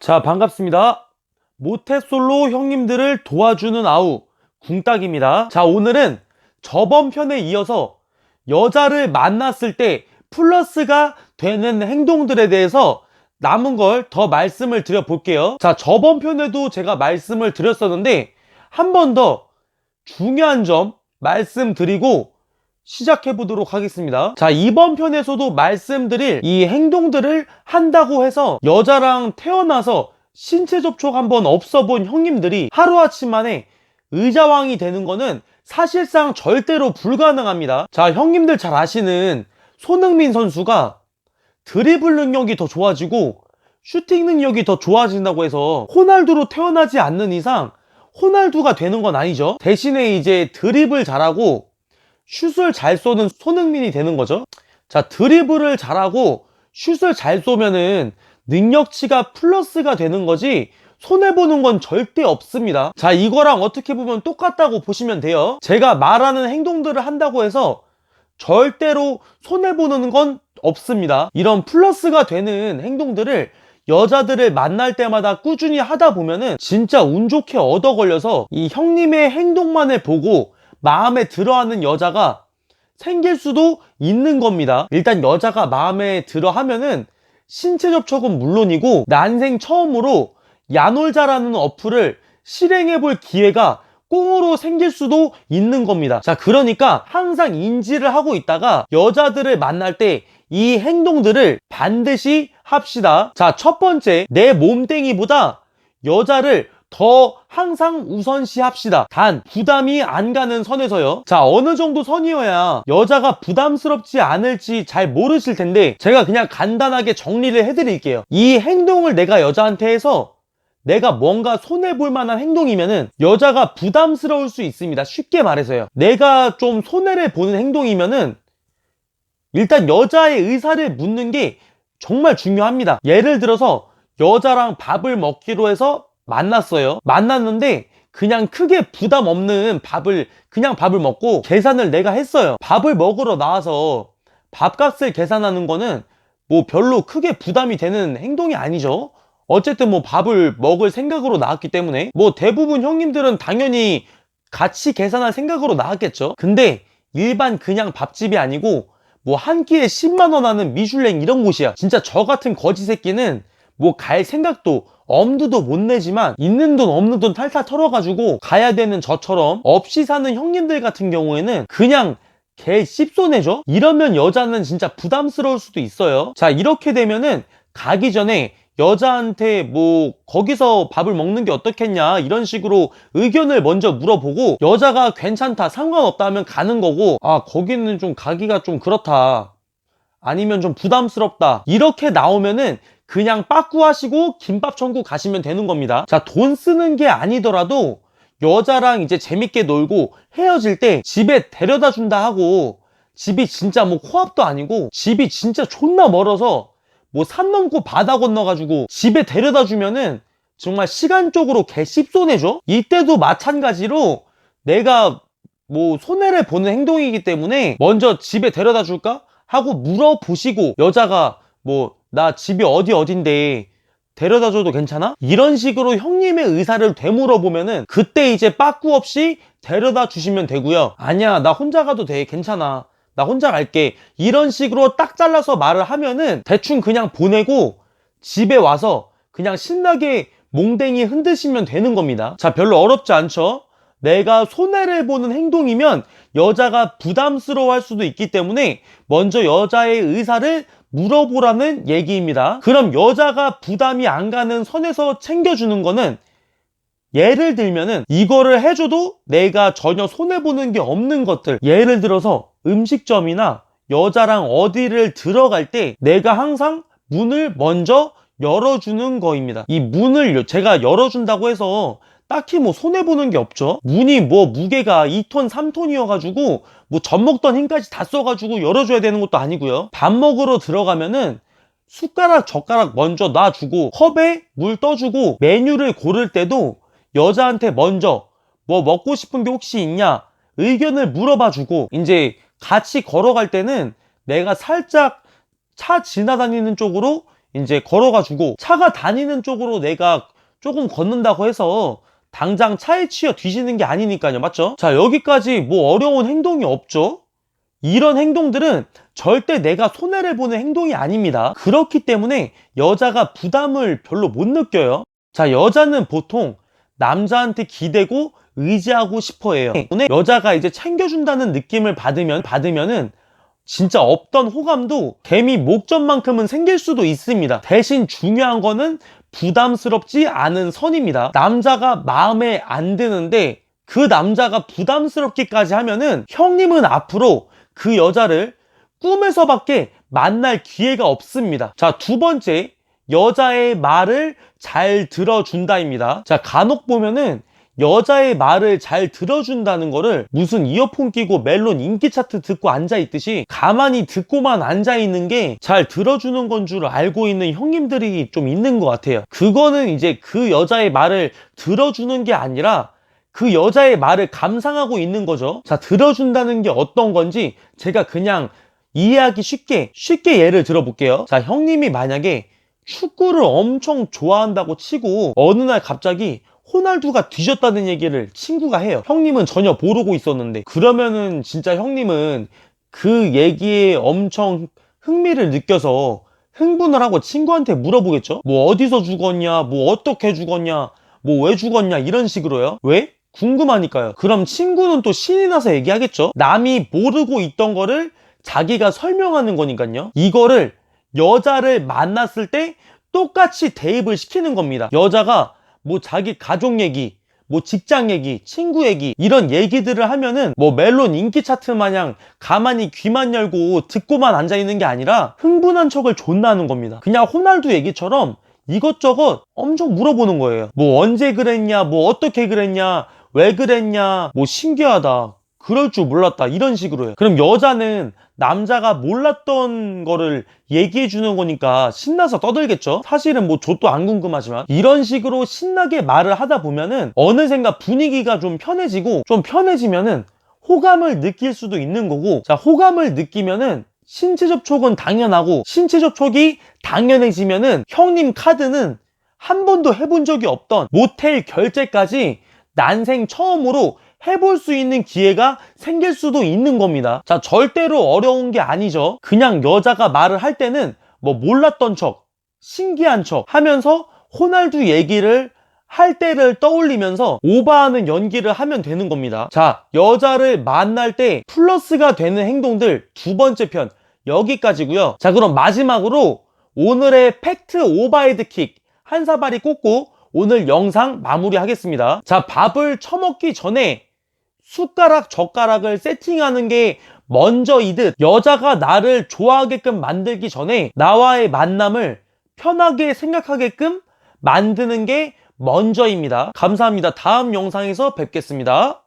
자, 반갑습니다. 모태솔로 형님들을 도와주는 아우, 궁딱입니다. 자, 오늘은 저번 편에 이어서 여자를 만났을 때 플러스가 되는 행동들에 대해서 남은 걸 더 말씀을 드려 볼게요. 자, 저번 편에도 제가 말씀을 드렸었는데, 한 번 더 중요한 점 말씀드리고 시작해 보도록 하겠습니다. 자, 이번 편에서도 말씀드릴 이 행동들을 한다고 해서 여자랑 태어나서 신체 접촉 한번 없어 본 형님들이 하루아침 만에 의자왕이 되는 거는 사실상 절대로 불가능합니다. 자, 형님들 잘 아시는 손흥민 선수가 드리블 능력이 더 좋아지고 슈팅 능력이 더 좋아진다고 해서 호날두로 태어나지 않는 이상 호날두가 되는 건 아니죠. 대신에 이제 드리블 잘하고 슛을 잘 쏘는 손흥민이 되는 거죠. 자, 드리블을 잘하고 슛을 잘 쏘면은 능력치가 플러스가 되는 거지 손해보는 건 절대 없습니다. 자, 이거랑 어떻게 보면 똑같다고 보시면 돼요. 제가 말하는 행동들을 한다고 해서 절대로 손해보는 건 없습니다. 이런 플러스가 되는 행동들을 여자들을 만날 때마다 꾸준히 하다 보면은 진짜 운 좋게 얻어 걸려서 이 형님의 행동만을 보고 마음에 들어하는 여자가 생길 수도 있는 겁니다. 일단 여자가 마음에 들어 하면은 신체 접촉은 물론이고 난생 처음으로 야놀자라는 어플을 실행해 볼 기회가 꽁으로 생길 수도 있는 겁니다. 자, 그러니까 항상 인지를 하고 있다가 여자들을 만날 때 이 행동들을 반드시 합시다. 자, 첫 번째, 내 몸땡이보다 여자를 더 항상 우선시 합시다. 단, 부담이 안 가는 선에서요. 자, 어느 정도 선이어야 여자가 부담스럽지 않을지 잘 모르실 텐데, 제가 그냥 간단하게 정리를 해드릴게요. 이 행동을 내가 여자한테 해서 내가 뭔가 손해볼 만한 행동이면은 여자가 부담스러울 수 있습니다. 쉽게 말해서요. 내가 좀 손해를 보는 행동이면은 일단 여자의 의사를 묻는 게 정말 중요합니다. 예를 들어서 여자랑 밥을 먹기로 해서 만났어요. 만났는데 그냥 크게 부담 없는 밥을 그냥 밥을 먹고 계산을 내가 했어요. 밥을 먹으러 나와서 밥값을 계산하는 거는 뭐 별로 크게 부담이 되는 행동이 아니죠. 어쨌든 뭐 밥을 먹을 생각으로 나왔기 때문에 뭐 대부분 형님들은 당연히 같이 계산할 생각으로 나왔겠죠. 근데 일반 그냥 밥집이 아니고 뭐 한 끼에 10만 원 하는 미슐랭 이런 곳이야. 진짜 저 같은 거지 새끼는 뭐 갈 생각도 엄두도 못 내지만 있는 돈 없는 돈 탈탈 털어가지고 가야 되는 저처럼 없이 사는 형님들 같은 경우에는 그냥 개 씹손해죠? 이러면 여자는 진짜 부담스러울 수도 있어요. 자, 이렇게 되면은 가기 전에 여자한테 뭐 거기서 밥을 먹는 게 어떻겠냐 이런 식으로 의견을 먼저 물어보고 여자가 괜찮다 상관없다 하면 가는 거고 아 거기는 좀 가기가 좀 그렇다 아니면 좀 부담스럽다 이렇게 나오면은 그냥 빠꾸 하시고 김밥 천국 가시면 되는 겁니다 자 돈 쓰는 게 아니더라도 여자랑 이제 재밌게 놀고 헤어질 때 집에 데려다 준다 하고 집이 진짜 뭐 코앞도 아니고 집이 진짜 존나 멀어서 뭐 산 넘고 바다 건너가지고 집에 데려다 주면은 정말 시간적으로 개 씹손해죠? 이때도 마찬가지로 내가 뭐 손해를 보는 행동이기 때문에 먼저 집에 데려다 줄까? 하고 물어보시고 여자가 뭐 나 집이 어디 어딘데 데려다 줘도 괜찮아? 이런 식으로 형님의 의사를 되물어 보면은 그때 이제 빠꾸 없이 데려다 주시면 되고요. 아니야 나 혼자 가도 돼 괜찮아. 나 혼자 갈게. 이런 식으로 딱 잘라서 말을 하면은 대충 그냥 보내고 집에 와서 그냥 신나게 몽댕이 흔드시면 되는 겁니다. 자, 별로 어렵지 않죠? 내가 손해를 보는 행동이면 여자가 부담스러워 할 수도 있기 때문에 먼저 여자의 의사를 물어보라는 얘기입니다. 그럼 여자가 부담이 안 가는 선에서 챙겨주는 거는 예를 들면은 이거를 해줘도 내가 전혀 손해보는 게 없는 것들. 예를 들어서 음식점이나 여자랑 어디를 들어갈 때 내가 항상 문을 먼저 열어주는 거입니다. 이 문을 제가 열어준다고 해서 딱히 뭐 손해보는 게 없죠. 문이 뭐 무게가 2톤 3톤이어가지고 뭐 젖 먹던 힘까지 다 써가지고 열어줘야 되는 것도 아니고요. 밥 먹으러 들어가면은 숟가락 젓가락 먼저 놔주고 컵에 물 떠주고 메뉴를 고를 때도 여자한테 먼저 뭐 먹고 싶은 게 혹시 있냐 의견을 물어봐 주고 이제 같이 걸어갈 때는 내가 살짝 차 지나다니는 쪽으로 이제 걸어가지고 차가 다니는 쪽으로 내가 조금 걷는다고 해서 당장 차에 치여 뒤지는 게 아니니까요. 맞죠? 자, 여기까지 뭐 어려운 행동이 없죠? 이런 행동들은 절대 내가 손해를 보는 행동이 아닙니다. 그렇기 때문에 여자가 부담을 별로 못 느껴요. 자, 여자는 보통 남자한테 기대고 의지하고 싶어 해요. 때문에 여자가 이제 챙겨준다는 느낌을 받으면, 받으면은 진짜 없던 호감도 개미 목전만큼은 생길 수도 있습니다. 대신 중요한 거는 부담스럽지 않은 선입니다. 남자가 마음에 안 드는데 그 남자가 부담스럽기까지 하면은 형님은 앞으로 그 여자를 꿈에서밖에 만날 기회가 없습니다. 자, 두 번째, 여자의 말을 잘 들어준다입니다. 자, 간혹 보면은 여자의 말을 잘 들어준다는 거를 무슨 이어폰 끼고 멜론 인기 차트 듣고 앉아있듯이 가만히 듣고만 앉아있는 게 잘 들어주는 건 줄 알고 있는 형님들이 좀 있는 것 같아요. 그거는 이제 그 여자의 말을 들어주는 게 아니라 그 여자의 말을 감상하고 있는 거죠. 자, 들어준다는 게 어떤 건지 제가 그냥 이해하기 쉽게, 쉽게 예를 들어볼게요. 자, 형님이 만약에 축구를 엄청 좋아한다고 치고 어느 날 갑자기 호날두가 뒤졌다는 얘기를 친구가 해요. 형님은 전혀 모르고 있었는데 그러면은 진짜 형님은 그 얘기에 엄청 흥미를 느껴서 흥분을 하고 친구한테 물어보겠죠? 뭐 어디서 죽었냐, 뭐 어떻게 죽었냐, 뭐 왜 죽었냐 이런 식으로요. 왜? 궁금하니까요. 그럼 친구는 또 신이 나서 얘기하겠죠? 남이 모르고 있던 거를 자기가 설명하는 거니까요. 이거를 여자를 만났을 때 똑같이 대입을 시키는 겁니다. 여자가 뭐 자기 가족 얘기, 뭐 직장 얘기, 친구 얘기 이런 얘기들을 하면은 뭐 멜론 인기 차트 마냥 가만히 귀만 열고 듣고만 앉아 있는 게 아니라 흥분한 척을 존나 하는 겁니다. 그냥 호날두 얘기처럼 이것저것 엄청 물어보는 거예요. 뭐 언제 그랬냐, 뭐 어떻게 그랬냐, 왜 그랬냐, 뭐 신기하다. 그럴 줄 몰랐다. 이런 식으로 해요. 그럼 여자는 남자가 몰랐던 거를 얘기해 주는 거니까 신나서 떠들겠죠? 사실은 뭐 저도 안 궁금하지만 이런 식으로 신나게 말을 하다 보면은 어느샌가 분위기가 좀 편해지고 좀 편해지면은 호감을 느낄 수도 있는 거고 자, 호감을 느끼면은 신체 접촉은 당연하고 신체 접촉이 당연해지면은 형님 카드는 한 번도 해본 적이 없던 모텔 결제까지 난생 처음으로 해볼 수 있는 기회가 생길 수도 있는 겁니다. 자, 절대로 어려운 게 아니죠. 그냥 여자가 말을 할 때는 뭐 몰랐던 척, 신기한 척 하면서 호날두 얘기를 할 때를 떠올리면서 오바하는 연기를 하면 되는 겁니다. 자, 여자를 만날 때 플러스가 되는 행동들 두 번째 편 여기까지고요. 자, 그럼 마지막으로 오늘의 팩트 오바헤드 킥 한 사발이 꽂고 오늘 영상 마무리하겠습니다. 자, 밥을 처먹기 전에 숟가락, 젓가락을 세팅하는 게 먼저이듯 여자가 나를 좋아하게끔 만들기 전에 나와의 만남을 편하게 생각하게끔 만드는 게 먼저입니다. 감사합니다. 다음 영상에서 뵙겠습니다.